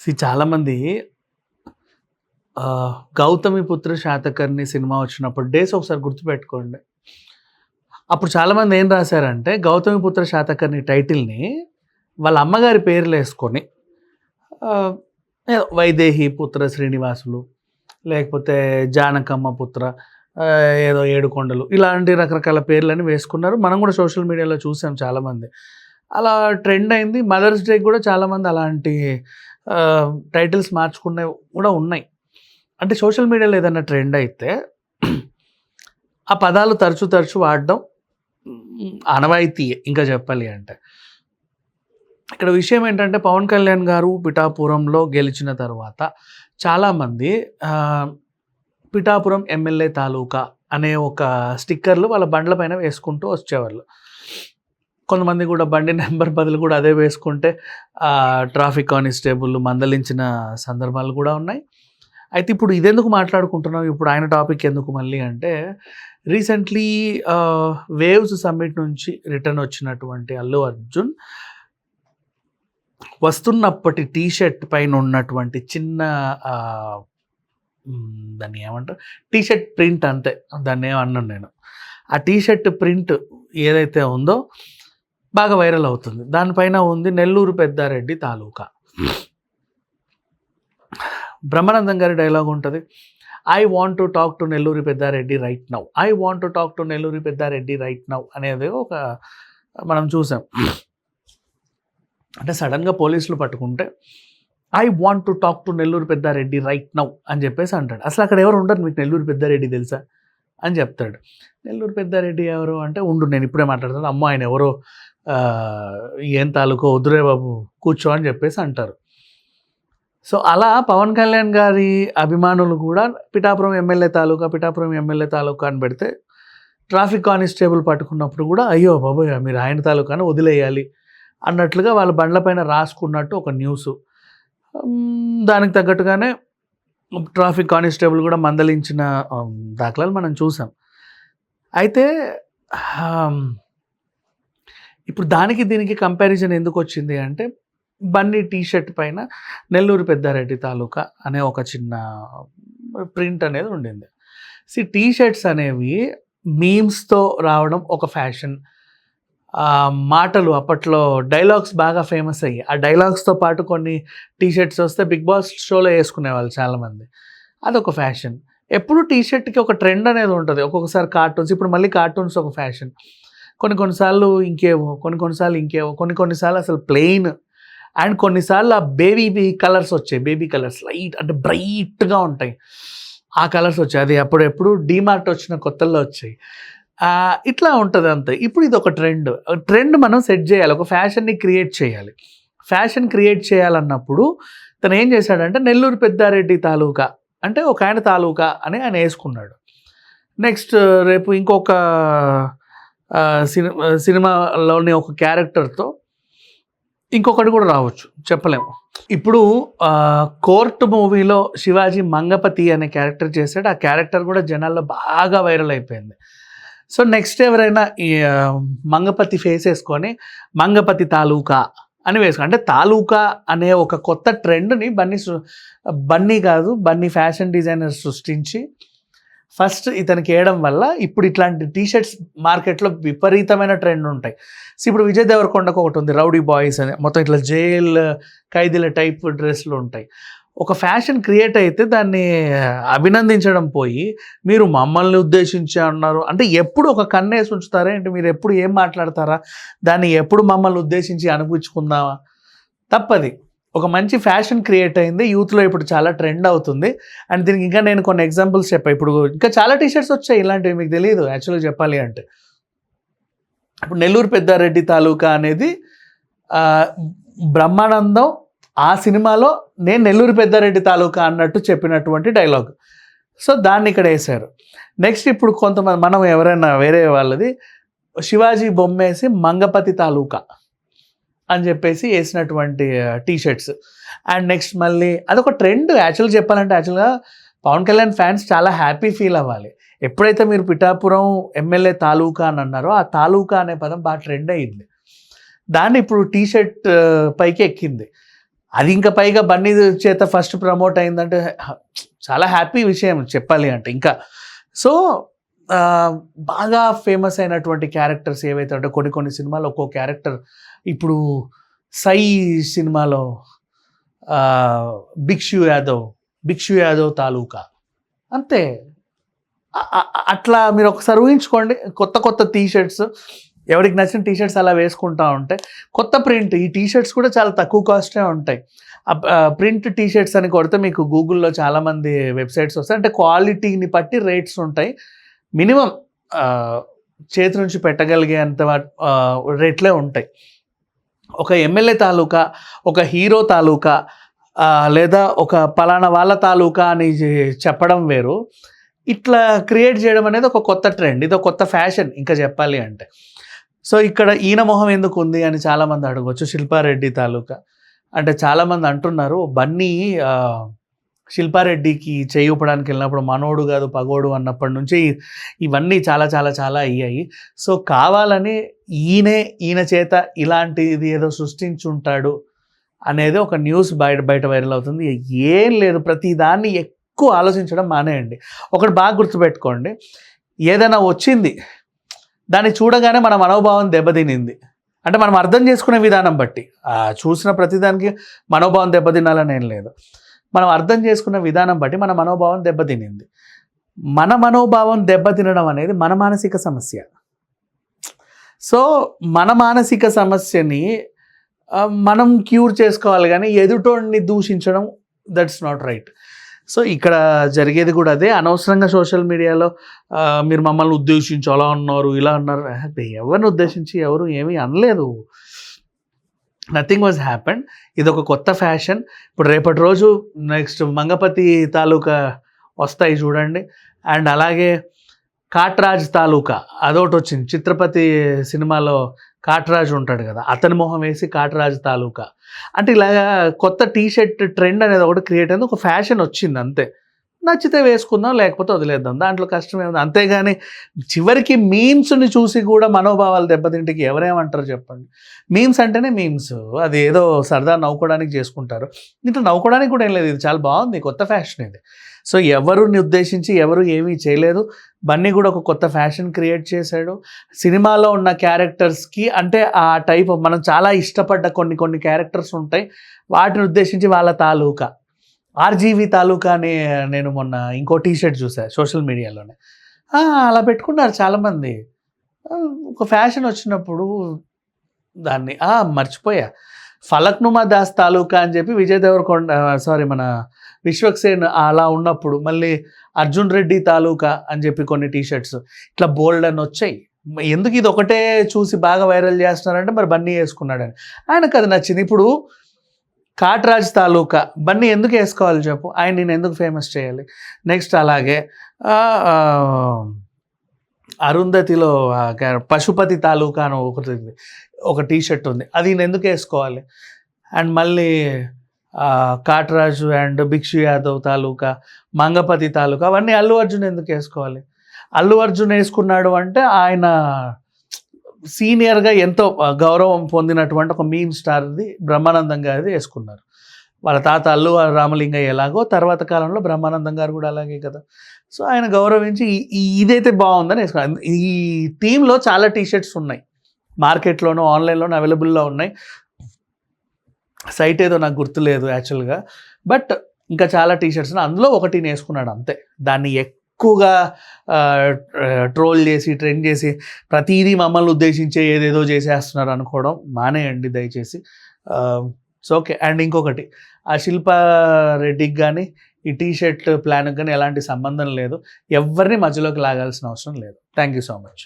C చాలామంది గౌతమి పుత్ర Satakarni' cinema వచ్చినప్పుడు డేస్ ఒకసారి గుర్తుపెట్టుకోండి. అప్పుడు చాలామంది ఏం రాసారంటే 'గౌతమిపుత్ర శాతకర్ణి' టైటిల్‌ని వాళ్ళ అమ్మగారి పేర్లు వేసుకొని 'వైదేహి పుత్ర శ్రీనివాసులు' లేకపోతే 'జానకమ్మ పుత్ర' ఏదో 'ఏడుకొండలు' ఇలాంటి రకరకాల పేర్లని వేసుకున్నారు. మనం కూడా సోషల్ మీడియాలో చూసాం చాలామంది. అలా ట్రెండ్ అయింది. మదర్స్ డే కూడా చాలామంది అలాంటి టైటిల్స్ మార్చుకున్నవి కూడా ఉన్నాయి. అంటే సోషల్ మీడియాలో ఏదైనా ట్రెండ్ అయితే ఆ పదాలు తరచు తరచు వాడడం హ్మ్, ఇంకా చెప్పాలి అంటే. ఇక్కడ విషయం ఏంటంటే పవన్ కళ్యాణ్ గారు పిఠాపురంలో గెలిచిన తర్వాత చాలామంది పిఠాపురం ఎమ్మెల్యే తాలూకా అనే ఒక స్టిక్కర్‌లు వాళ్ళ బండ్ల పైన వేసుకుంటూ వచ్చేవాళ్ళు. కొంతమంది కూడా బండి నెంబర్ బదులు కూడా అదే వేసుకుంటే ట్రాఫిక్ కానిస్టేబుల్ మందలించిన సందర్భాలు కూడా ఉన్నాయి. అయితే ఇప్పుడు ఇదెందుకు మాట్లాడుకుంటున్నాం? ఇప్పుడు ఆయన టాపిక్ ఎందుకు మళ్ళీ అంటే రీసెంట్లీ వేవ్స్ సమ్మిట్ నుంచి రిటర్న్ వచ్చినటువంటి అల్లు అర్జున్ వస్తున్నప్పటి టీ షర్ట్ పైన ఉన్నటువంటి చిన్న దాన్ని ఏమంటారు? టీ షర్ట్ ప్రింట్ అంతే. దాన్ని ఏమన్నాను నేను. ఆ టీ షర్ట్ ప్రింట్ ఏదైతే ఉందో బాగా వైరల్ అవుతుంది. దానిపైన ఉంది నెల్లూరు పెద్దారెడ్డి తాలూకా. బ్రహ్మానందం గారి డైలాగ్ ఉంటుంది I want to talk to Nelluri Peddareddy right now. I want to talk to Nelluri Peddareddy right now అనేది ఒక మనం చూసాం. అంటే సడన్గా పోలీసులు పట్టుకుంటే I want to talk to Nellore Peddareddy right now అని చెప్పేసి అంటాడు. అసలు అక్కడ ఎవరు ఉండరు. మీకు నెల్లూరు పెద్దారెడ్డి తెలుసా? అని చెప్తాడు. నెల్లూరు పెద్దారెడ్డి ఎవరు అంటే ఉండు నేను ఇప్పుడే మాట్లాడతాను. అమ్మ ఆయన ఎవరో ఏం తాలూకో వద్దురే బాబు కూర్చో అని చెప్పేసి అంటారు. సో, అలా పవన్ కళ్యాణ్ గారి అభిమానులు కూడా పిఠాపురం ఎమ్మెల్యే తాలూకా, పిఠాపురం ఎమ్మెల్యే తాలూకా అని పెడితే ట్రాఫిక్ కానిస్టేబుల్ పట్టుకున్నప్పుడు కూడా అయ్యో బాబోయ్! మీరు ఆయన తాలూకాని వదిలేయాలి అన్నట్లుగా వాళ్ళ బండ్ల పైన రాసుకున్నట్టు ఒక న్యూస్ దానికి తగ్గట్టుగానే ట్రాఫిక్ కానిస్టేబుల్ కూడా మందలించిన దాఖలాలు మనం చూసాం. అయితే ఇప్పుడు దానికి దీనికి కంపారిజన్ ఎందుకొచ్చింది అంటే బన్నీ టీ షర్ట్ పైన నెల్లూరు పెద్దారెడ్డి తాలూకా అనే ఒక చిన్న ప్రింట్ అనేది ఉండింది. సీ టీ షర్ట్స్ అనేవి మీమ్స్‌తో రావడం ఒక ఫ్యాషన్. మాటలు అప్పట్లో డైలాగ్స్ బాగా ఫేమస్ అయ్యాయి. ఆ డైలాగ్స్‌తో పాటు కొన్ని టీ షర్ట్స్ వస్తే 'బిగ్ బాస్' షోలో యేసుకునేవాళ్ళు చాలామంది. అదొక ఫ్యాషన్. ఎప్పుడు టీ షర్ట్‌కి ఒక ట్రెండ్ అనేది ఉంటుంది ఒక్కొక్కసారి కార్టూన్స్ ఇప్పుడు మళ్ళీ కార్టూన్స్ ఒక ఫ్యాషన్. కొన్ని కొన్ని సార్లు ఇంకేవో, కొన్ని కొన్నిసార్లు ఇంకేవో, కొన్ని కొన్ని సార్లు అసలు ప్లెయిన్ అండ్ కొన్నిసార్లు ఆ బేబీ కలర్స్ వచ్చాయి. బేబీ కలర్స్ లైట్ అంటే బ్రైట్‌గా ఉంటాయి. ఆ కలర్స్ వచ్చాయి. అది అప్పుడెప్పుడు డీమార్ట్ వచ్చిన కొత్తల్లో వచ్చాయి. ఇట్లా ఉంటుంది అంతే. ఇప్పుడు ఇది ఒక ట్రెండ్. ట్రెండ్ మనం సెట్ చేయాలి. ఒక ఫ్యాషన్‌ని క్రియేట్ చేయాలి. ఫ్యాషన్ క్రియేట్ చేయాలన్నప్పుడు తను ఏం చేశాడంటే నెల్లూరు పెద్దారెడ్డి తాలూకా అంటే ఒక ఆయన తాలూకా అని ఆయన వేసుకున్నాడు నెక్స్ట్ రేపు ఇంకొక సినిమా సినిమాలోని ఒక క్యారెక్టర్‌తో ఇంకొకటి కూడా రావచ్చు. చెప్పలేము. ఇప్పుడు కోర్టు 'కోర్ట్' మూవీలో శివాజీ మంగపతి అనే క్యారెక్టర్ చేసాడు. ఆ క్యారెక్టర్ కూడా జనాల్లో బాగా వైరల్ అయిపోయింది. సో, నెక్స్ట్ ఎవరైనా ఈ మంగపతి ఫేస్ వేసుకొని మంగపతి తాలూకా అని వేసుకో అంటే తాలూకా అనే ఒక కొత్త ట్రెండ్‌ని బన్నీ బన్నీ కాదు బన్నీ ఫ్యాషన్ డిజైనర్ సృష్టించి ఫస్ట్ ఇతనికి వేయడం వల్ల ఇప్పుడు ఇట్లాంటి టీషర్ట్స్ మార్కెట్‌లో విపరీతమైన ట్రెండ్ ఉంటాయి. సో, ఇప్పుడు విజయ్ దేవరకొండకు ఒకటి ఉంది 'రౌడీ బాయ్స్' అని మొత్తం ఇట్లా జైల్ ఖైదీల టైప్ డ్రెస్‌లు ఉంటాయి. ఒక ఫ్యాషన్ క్రియేట్ అయితే దాన్ని అభినందించడం పోయి మీరు మమ్మల్ని ఉద్దేశించి అన్నారు. అంటే ఎప్పుడు ఒక కన్నేసి ఉంచుతారా ఏంటి? మీరు ఎప్పుడు ఏం మాట్లాడతారా? దాన్ని ఎప్పుడు మమ్మల్ని ఉద్దేశించి అనిపించుకుందామా? తప్పది. ఒక మంచి ఫ్యాషన్ క్రియేట్ అయింది. యూత్‌లో ఇప్పుడు చాలా ట్రెండ్ అవుతుంది. అండ్ దీనికి ఇంకా నేను కొన్ని ఎగ్జాంపుల్స్ చెప్పాను ఇప్పుడు ఇంకా చాలా టీషర్ట్స్ వచ్చాయి ఇలాంటివి మీకు తెలియదు యాక్చువల్‌గా చెప్పాలి అంటే. ఇప్పుడు నెల్లూరు పెద్దారెడ్డి తాలూకా అనేది బ్రహ్మానందం ఆ సినిమాలో నేను నెల్లూరు పెద్దారెడ్డి తాలూకా అన్నట్టు చెప్పినటువంటి డైలాగ్. సో, దాన్ని ఇక్కడ వేశారు నెక్స్ట్ ఇప్పుడు కొంతమంది మనం ఎవరైనా వేరే వాళ్ళది శివాజీ బొమ్మేసి మంగపతి తాలూకా అని చెప్పేసి వేసినటువంటి టీ షర్ట్స్. అండ్ నెక్స్ట్ మళ్ళీ అదొక ట్రెండ్ యాక్చువల్‌గా చెప్పాలంటే యాక్చువల్‌గా పవన్ కళ్యాణ్ ఫ్యాన్స్ చాలా హ్యాపీ ఫీల్ అవ్వాలి. ఎప్పుడైతే మీరు పిఠాపురం ఎమ్మెల్యే తాలూకా అని అన్నారో ఆ తాలూకా అనే పదం బాగా ట్రెండ్ అయింది. దాన్ని ఇప్పుడు టీ షర్ట్ పైకి ఎక్కింది. అది ఇంకా పైగా బన్నీ చేత ఫస్ట్ ప్రమోట్ అయిందంటే చాలా హ్యాపీ విషయం చెప్పాలి అంటే ఇంకా సో బాగా ఫేమస్ అయినటువంటి క్యారెక్టర్స్ ఏవైతే అంటే కొన్ని కొన్ని సినిమాలు ఒక్కో క్యారెక్టర్ ఇప్పుడు సై సినిమాలో భిక్షు యాదవ్ భిక్షు యాదవ్ తాలూకా. అంతే. అట్లా మీరు ఒకసారి ఊహించుకోండి. కొత్త కొత్త టీ షర్ట్స్ ఎవరికి నచ్చిన టీషర్ట్స్ అలా వేసుకుంటా ఉంటే కొత్త ప్రింట్ ఈ టీ షర్ట్స్ కూడా చాలా తక్కువ కాస్టే ఉంటాయి. ప్రింట్ టీ షర్ట్స్ అని కొడితే మీకు గూగుల్లో చాలామంది వెబ్సైట్స్ వస్తాయి. అంటే క్వాలిటీని బట్టి రేట్స్ ఉంటాయి. మినిమం చేతి నుంచి పెట్టగలిగే అంత రేట్లే ఉంటాయి. ఒక ఎమ్మెల్యే తాలూకా ఒక హీరో తాలూకా లేదా ఒక పలానా వాళ్ళ తాలూకా అని చెప్పడం వేరు. ఇట్లా క్రియేట్ చేయడం అనేది ఒక కొత్త ట్రెండ్ ఇది ఒక కొత్త ఫ్యాషన్ ఇంకా చెప్పాలి అంటే. సో ఇక్కడ ఈయన మొహం ఎందుకు ఉంది అని చాలామంది అడగవచ్చు శిల్పారెడ్డి తాలూకా. అంటే చాలామంది అంటున్నారు బన్నీ శిల్పారెడ్డికి చేయూపడానికి వెళ్ళినప్పుడు మనోడు కాదు పగోడు అన్నప్పటి నుంచి ఇవన్నీ చాలా చాలా చాలా అయ్యాయి. సో కావాలని ఈయనే ఈయన చేత ఇలాంటిది ఏదో సృష్టించుంటాడు అనేది ఒక న్యూస్ బయట బయట వైరల్ అవుతుంది. ఏం లేదు ప్రతిదాన్ని ఎక్కువ ఆలోచించడం మానేయండి. ఒకటి బాగా గుర్తుపెట్టుకోండి. ఏదైనా వచ్చింది దాన్ని చూడగానే మన మనోభావం దెబ్బతినింది. అంటే మనం అర్థం చేసుకునే విధానం బట్టి. చూసిన ప్రతిదానికి మనోభావం దెబ్బతినాలని ఏం లేదు. మనం అర్థం చేసుకున్న విధానం బట్టి మన మనోభావం దెబ్బతినింది. మన మనోభావం దెబ్బతినడం అనేది మన మానసిక సమస్య. సో మన మానసిక సమస్యని మనం క్యూర్ చేసుకోవాలి కానీ ఎదుటోడిని దూషించడం దట్స్ నాట్ రైట్ సో ఇక్కడ జరిగేది కూడా అదే. అనవసరంగా సోషల్ మీడియాలో మీరు మమ్మల్ని ఉద్దేశించి అలా ఉన్నారు ఇలా ఉన్నారు ఎవరిని ఉద్దేశించి ఎవరు ఏమీ అనలేదు. నథింగ్ వాజ్ హ్యాపెండ్ ఇది ఒక కొత్త ఫ్యాషన్. ఇప్పుడు రేపటి రోజు నెక్స్ట్ మంగపతి తాలూకా వస్తాయి చూడండి. అండ్ అలాగే కాట్రాజ్ తాలూకా అదొకటి వచ్చింది. చిత్రపతి సినిమాలో కాట్రాజ్ ఉంటాడు కదా అతని మొహం వేసి కాట్రాజ్ తాలూకా. అంటే ఇలాగా కొత్త టీ షర్ట్ ట్రెండ్ అనేది ఒకటి క్రియేట్ అయింది. ఒక ఫ్యాషన్ వచ్చింది అంతే. నచ్చితే వేసుకుందాం లేకపోతే వదిలేద్దాం. దాంట్లో కష్టం ఏముంది? అంతేగాని చివరికి మీమ్స్ని చూసి కూడా మనోభావాలు దెబ్బతింటికి ఎవరేమంటారు చెప్పండి? మీమ్స్ అంటేనే మీమ్స్. అది ఏదో సరదా నవ్వుకోవడానికి చేసుకుంటారు. ఇంట్లో నవ్వుకోవడానికి కూడా ఏం లేదు. ఇది చాలా బాగుంది. కొత్త ఫ్యాషన్ ఇది. సో ఎవరుని ఉద్దేశించి ఎవరు ఏమీ చేయలేదు. బన్నీ కూడా ఒక కొత్త ఫ్యాషన్ క్రియేట్ చేశాడు. సినిమాలో ఉన్న క్యారెక్టర్స్కి అంటే ఆ టైప్ మనం చాలా ఇష్టపడ్డ కొన్ని కొన్ని క్యారెక్టర్స్ ఉంటాయి. వాటిని ఉద్దేశించి వాళ్ళ తాలూకా. ఆర్జీవి తాలూకా అని నేను మొన్న ఇంకో టీ షర్ట్ చూసాను సోషల్ మీడియాలోనే. అలా పెట్టుకున్నారు చాలామంది. ఒక ఫ్యాషన్ వచ్చినప్పుడు దాన్ని మర్చిపోయా. ఫలక్నుమా దాస్ తాలూకా అని చెప్పి విజయ్ దేవరకొండ సారీ మన విశ్వక్సేన్ అలా ఉన్నప్పుడు మళ్ళీ అర్జున్ రెడ్డి తాలూకా అని చెప్పి కొన్ని టీషర్ట్స్. ఇట్లా బోల్డ్ అని వచ్చాయి. ఎందుకు ఇది ఒకటే చూసి బాగా వైరల్ చేస్తున్నారంటే మరి బన్నీ వేసుకున్నాడని. ఆయనకు అది నచ్చింది. ఇప్పుడు కాట్రాజ్ తాలూకా బన్నీ ఎందుకు వేసుకోవాలి చెప్పు? ఆయన నేను ఎందుకు ఫేమస్ చేయాలి? నెక్స్ట్ అలాగే అరుంధతిలో పశుపతి తాలూకా అని ఒకటి ఒక టీ షర్ట్ ఉంది. అది నేను ఎందుకు వేసుకోవాలి? అండ్ మళ్ళీ కాట్రాజు అండ్ భిక్షు యాదవ్ తాలూకా మంగపతి తాలూకా అవన్నీ అల్లు అర్జున్ ఎందుకు వేసుకోవాలి? అల్లు అర్జున్ వేసుకున్నాడు అంటే ఆయన సీనియర్గా ఎంతో గౌరవం పొందినటువంటి ఒక మీమ్ స్టార్ది బ్రహ్మానందం గారిది వేసుకున్నారు. వాళ్ళ తాత అల్లు రామలింగయ్య ఎలాగో తర్వాత కాలంలో బ్రహ్మానందం గారు కూడా అలాగే కదా. సో ఆయన గౌరవించి ఇదైతే బాగుందని వేసుకున్నారు. ఈ థీమ్లో చాలా టీ షర్ట్స్ ఉన్నాయి. మార్కెట్లోనూ ఆన్లైన్లోనూ అవైలబుల్లో ఉన్నాయి. సైట్ ఏదో నాకు గుర్తులేదు యాక్చువల్గా. బట్ ఇంకా చాలా టీషర్ట్స్ అందులో ఒకటి నేను వేసుకున్నాడు అంతే. దాన్ని ఎక్కువగా ట్రోల్ చేసి ట్రెండ్ చేసి ప్రతిదీ మమ్మల్ని ఉద్దేశించే ఏదేదో చేసేస్తున్నారు అనుకోవడం మానేయండి దయచేసి. So okay. అండ్ ఇంకొకటి ఆ శిల్పారెడ్డికి కానీ ఈ టీ షర్ట్ ప్లాన్కి కానీ ఎలాంటి సంబంధం లేదు. ఎవరిని మధ్యలోకి లాగాల్సిన అవసరం లేదు. Thank you so much.